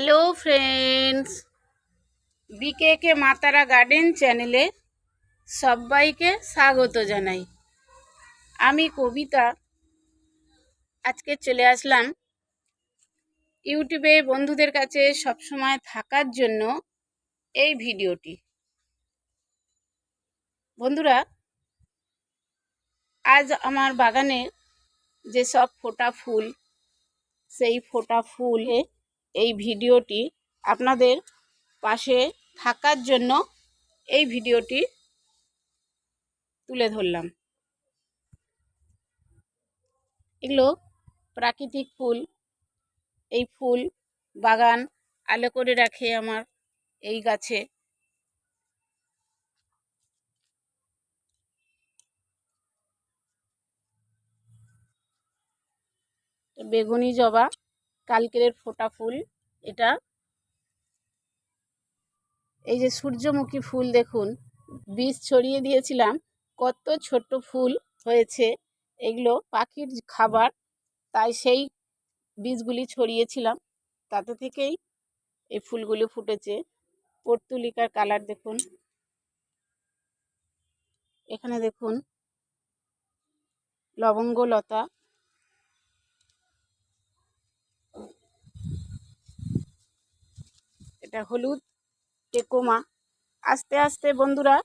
Hello friends বিকেকে মাতারা garden চ্যানেলে সবাইকে স্বাগত জানাই। আমি কবিতা। আজকে চলে আসলাম ইউটিউবে বন্ধুদের কাছে সবসময় থাকার জন্য এই ভিডিওটি। বন্ধুরা, আজ আমার বাগানে যেসব ফোটা ফুল, সেই ফোটা ফুলে এই ভিডিওটি আপনাদের পাশে থাকার জন্য এই ভিডিওটি তুলে ধরলাম। এগুলো প্রাকৃতিক ফুল। এই ফুল বাগান আলো করে রাখে আমার এই গাছে। বেগুনি জবা কালকের ফোটা ফুল, এটা। এই যে সূর্যমুখী ফুল দেখুন, বীজ ছড়িয়ে দিয়েছিলাম, কত ছোট ফুল হয়েছে। এগুলো পাখির খাবার, তাই সেই বীজগুলি ছড়িয়েছিলাম। তাতে থেকেই এই ফুলগুলি ফুটেছে। পর্তুলিকার কালার দেখুন। এখানে দেখুন, লবঙ্গলতা। এটা হলুদ টেকোমা আস্তে আস্তে বন্ধুরা,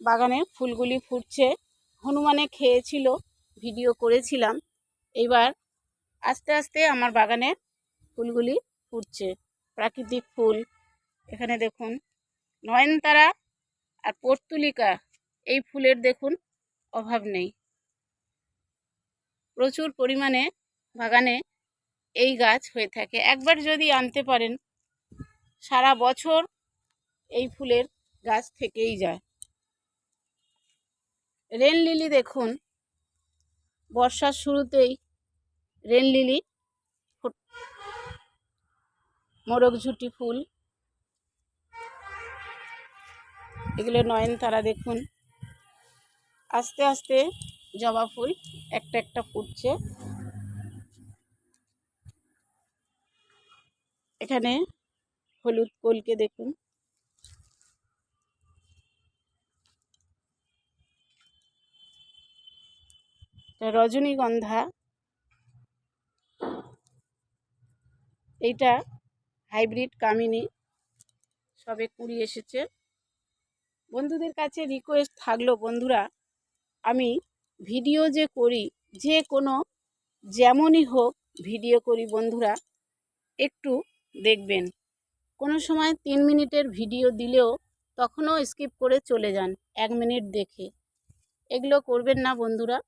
বাগানে ফুলগুলি ফুটছে। হনুমানে খেয়েছিল, ভিডিও করেছিলাম। এবার আস্তে আস্তে আমার বাগানে ফুলগুলি ফুটছে। প্রাকৃতিক ফুল। এখানে দেখুন, নয়নতারা আর পর্তুলিকা, এই ফুলের দেখুন অভাব নেই। প্রচুর পরিমাণে বাগানে এই গাছ হয়ে থাকে। একবার যদি আনতে পারেন সারা বছর এই ফুলের গাছ থেকেই যায়। রেন লিলি দেখুন, বর্ষার শুরুতেই রেন লিলি মোরগঝুটি ফুল। এগুলো নয়নতারা দেখুন। আস্তে আস্তে জবা ফুল একটা একটা ফুটছে। এখানে হলুদ কলকে দেখুন। রজনীগন্ধা। এইটা হাইব্রিড কামিনী। সবে কুড়ি এসেছে। বন্ধুদের কাছে রিকোয়েস্ট থাকল, বন্ধুরা, আমি ভিডিও যে করি, যে কোনো যেমনই হোক ভিডিও করি, বন্ধুরা, একটু দেখবেন। কোনো সময় তিন মিনিটের ভিডিও দিলেও তখনও স্কিপ করে চলে যান এক মিনিট দেখে। এগুলো করবেন না বন্ধুরা।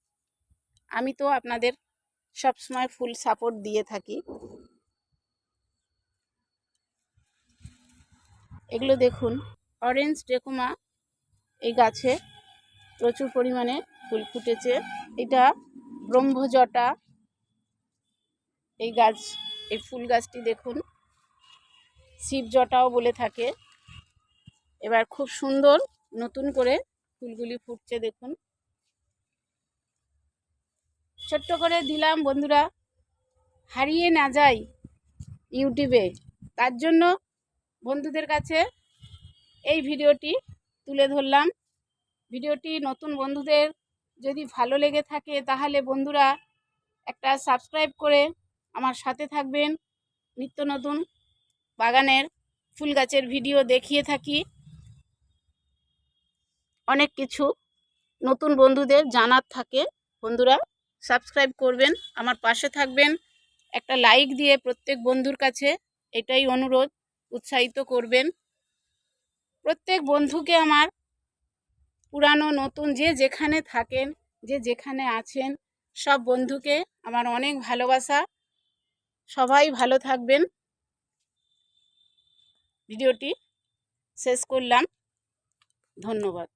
আমি তো আপনাদের সব সময় ফুল সাপোর্ট দিয়ে থাকি। এগুলো দেখুন অরেঞ্জ টেকুমা এই গাছে প্রচুর পরিমাণে ফুল ফুটেছে। এটা ব্রহ্মজটা, এই গাছ, এই ফুল গাছটি দেখুন। শিবজটাও বলে থাকে। এবার খুব সুন্দর নতুন করে ফুলগুলি ফুটছে দেখুন। ছোট্ট করে দিলাম বন্ধুরা, হারিয়ে না যাই ইউটিউবে। তার জন্য বন্ধুদের কাছে এই ভিডিওটি তুলে ধরলাম। ভিডিওটি নতুন বন্ধুদের যদি ভালো লেগে থাকে তাহলে বন্ধুরা একটা সাবস্ক্রাইব করে আমার সাথে থাকবেন। নিত্য নতুন বাগানের ফুল গাছের ভিডিও দেখিয়ে থাকি। অনেক কিছু নতুন বন্ধুদের জানার থাকে। বন্ধুরা সাবস্ক্রাইব করবেন, আমার পাশে থাকবেন। একটা লাইক দিয়ে প্রত্যেক বন্ধুর কাছে এটাই অনুরোধ, উৎসাহিত করবেন। প্রত্যেক বন্ধুকে আমার পুরানো, নতুন, যে যেখানে থাকেন, যে যেখানে আছেন, সব বন্ধুকে আমার অনেক ভালোবাসা। সবাই ভালো থাকবেন। ভিডিওটি শেষ করলাম। ধন্যবাদ।